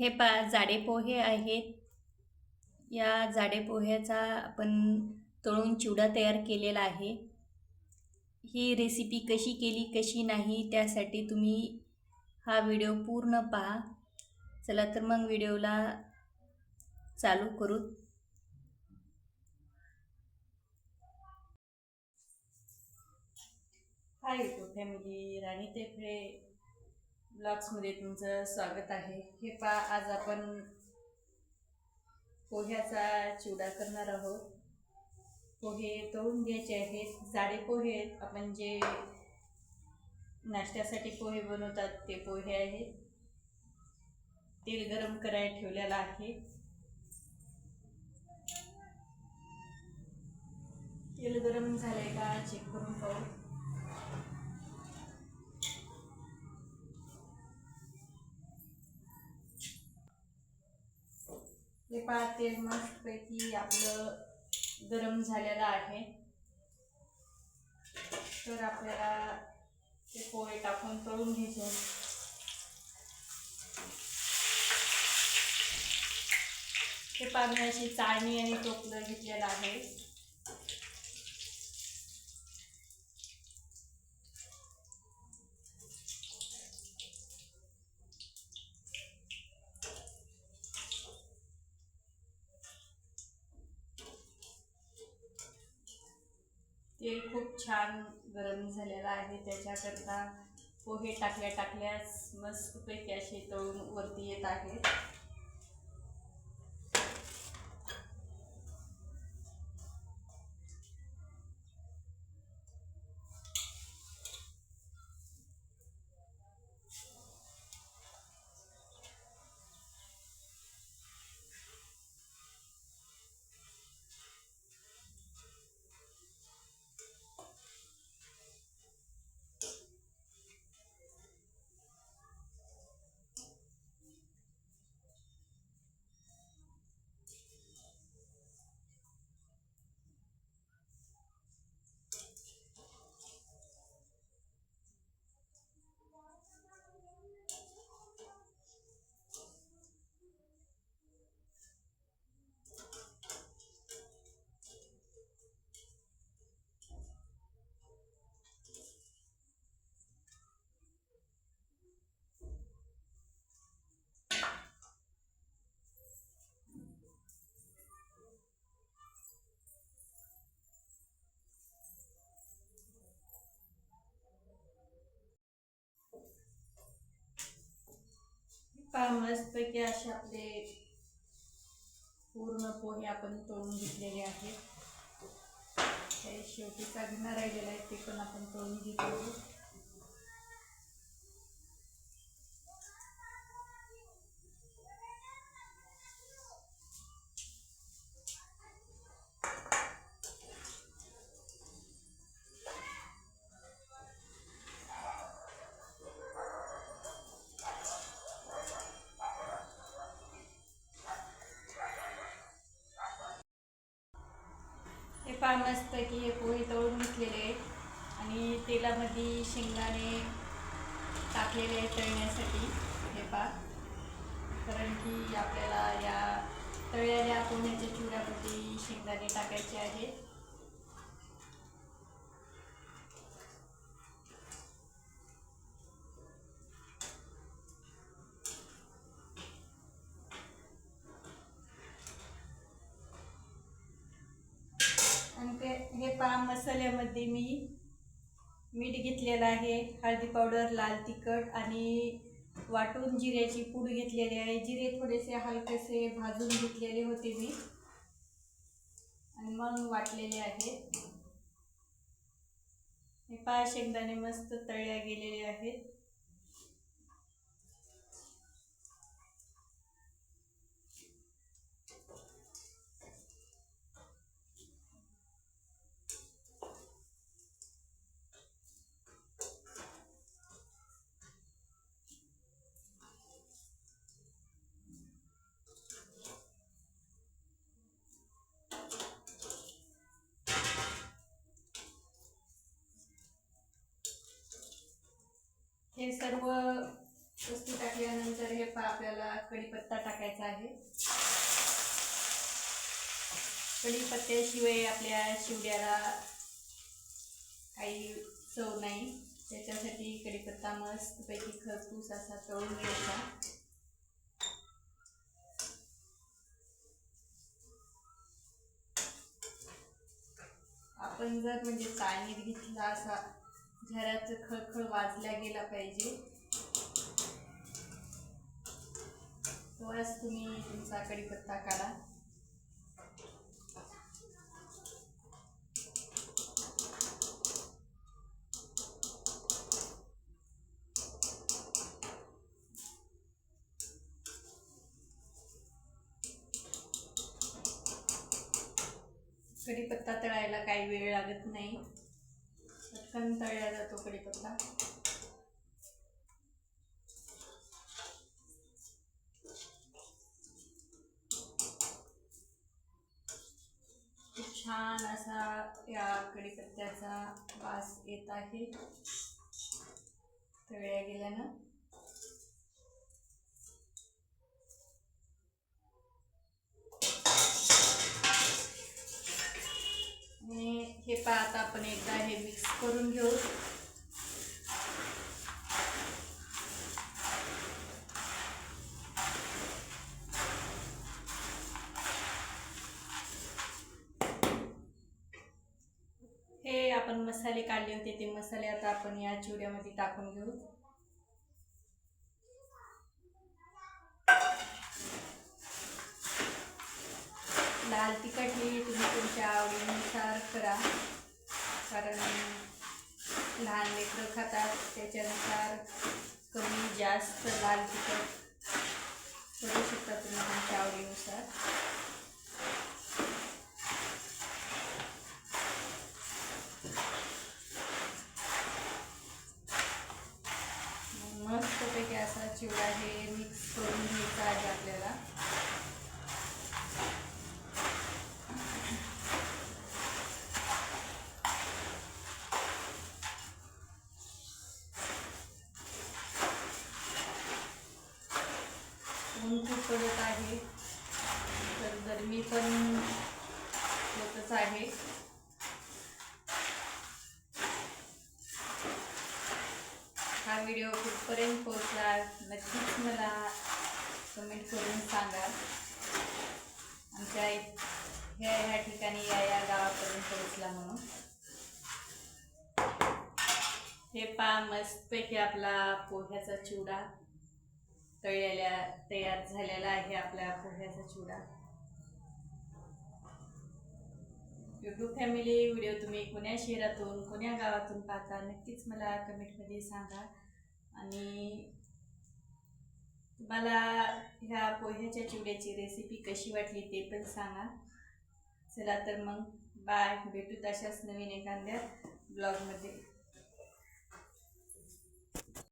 हे पा जाडे पोहे आहेत. या जाडे पोह्याचा आपण तळून चिवडा तयार केलेला आहे. ही रेसिपी कशी केली कशी नाही त्यासाठी तुम्ही हा व्हिडिओ पूर्ण पहा. चला तर मग व्हिडिओला चालू करू. हाय फॅमिली राणी तेफळे ब्लॉग्समध्ये तुमचं स्वागत आहे. हे पा आज आपण पोह्याचा चिवडा करणार आहोत. पोहे तळून घ्यायचे आहेत. जाडे पोहे आहेत. आपण जे नाश्त्यासाठी पोहे बनवतात ते पोहे आहेत तेल गरम करायला ठेवलेलं आहे. तेल गरम झालंय का? चेक करून पाहू. हे पहा तेल मस्तपैकी आपलं गरम झालेलं आहे. तर आपल्याला ते पोहे टाकून तळून घ्यायचे. ते हे पाणी चाळणी आणि टोपलं घेतलेलं आहे. तेल खूप छान गरम झालेलं आहे. त्याच्याकरता पोहे टाकल्या टाकल्यास मस्तपैकी असे तळून वरती येत आहेत. पहा मस्तपैकी असे आपले पूर्ण पोहे आपण तळून घेतलेले आहेत. शेवटी काढणं राहिलेलं आहे ते पण आपण तळून घेतो काय मस्त की हे पोहे तळून घेतलेले. आणि तेलामध्ये शेंगदाणे टाकलेले आहे तळण्यासाठी हे पा. कारण की आपल्याला या तळलेल्या पोहण्याच्या चिवड्यामध्ये शेंगदाणे टाकायचे आहेत आणि ते हे पहा मसाल्यामध्ये मी मीठ घेतलेलं आहे हळदी पावडर लाल तिखट आणि वाटून जिऱ्याची पूड घेतलेली आहे. जिरे थोडेसे हलकेसे भाजून घेतलेले होते मी. आणि मग वाटलेले आहेत. हे पहा शेंगदाणे मस्त तळल्या गेलेले आहेत. हे सर्व वस्तू टाकल्यानंतर हे पा आपल्याला कढीपत्ता टाकायचा आहे. कढीपत्त्याशिवाय आपल्या शिवड्याला काही चव नाही. त्याच्यासाठी कढीपत्ता मस्तपैकी खरपूस असा तळून घ्यायचा. आपण जर म्हणजे चाळणीत घेतला असा झऱ्याचं खळखळ वाजल्या गेला पाहिजे. तेव्हाच तुम्ही तुमचा कढीपत्ता काढा. कढीपत्ता तळायला काही वेळ लागत नाही. पटकन तळला जातो कढीपत्ता. खूप छान असा या कढीपत्त्याचा वास येत आहे. तळल्या गेल्यानं. पा आता आपण एकदा हे मिक्स करून घेऊ. हे आपण मसाले काढले होते ते मसाले आता आपण या चिवड्यामध्ये टाकून घेऊ. लाल तिखट हे तुम्ही तुमच्या आवडीनुसार करा. कारण लहान लेकरं खातात त्याच्यानुसार कमी जास्त लाल तिखट करू शकता तुम्ही तुमच्या आवडीनुसार. मस्तपैकी असा चिवडा हे मिक्स करून घ्यायचा आहे आपल्याला. खूप पडत आहे. तर गरमी पण होतच आहे. हा व्हिडिओ कुठपर्यंत पोहोचला नक्कीच मला कमेंट करून सांगा. आमच्या ह्या ह्या ठिकाणी या या गावापर्यंत पोहोचला म्हणून. हे पा मस्तपैकी आपला पोह्याचा चिवडा. तळलेल्या तयार झालेला आहे आपल्या पोह्याचा चिवडा यूट्यूब फॅमिली व्हिडिओ तुम्ही कोण्या शहरातून कोण्या गावातून पाहता नक्कीच मला कमेंटमध्ये सांगा. आणि तुम्हाला ह्या पोह्याच्या चिवड्याची रेसिपी कशी वाटली ते पण सांगा. चला तर मग बाय भेटू तशाच नवीन एखाद्या ब्लॉगमध्ये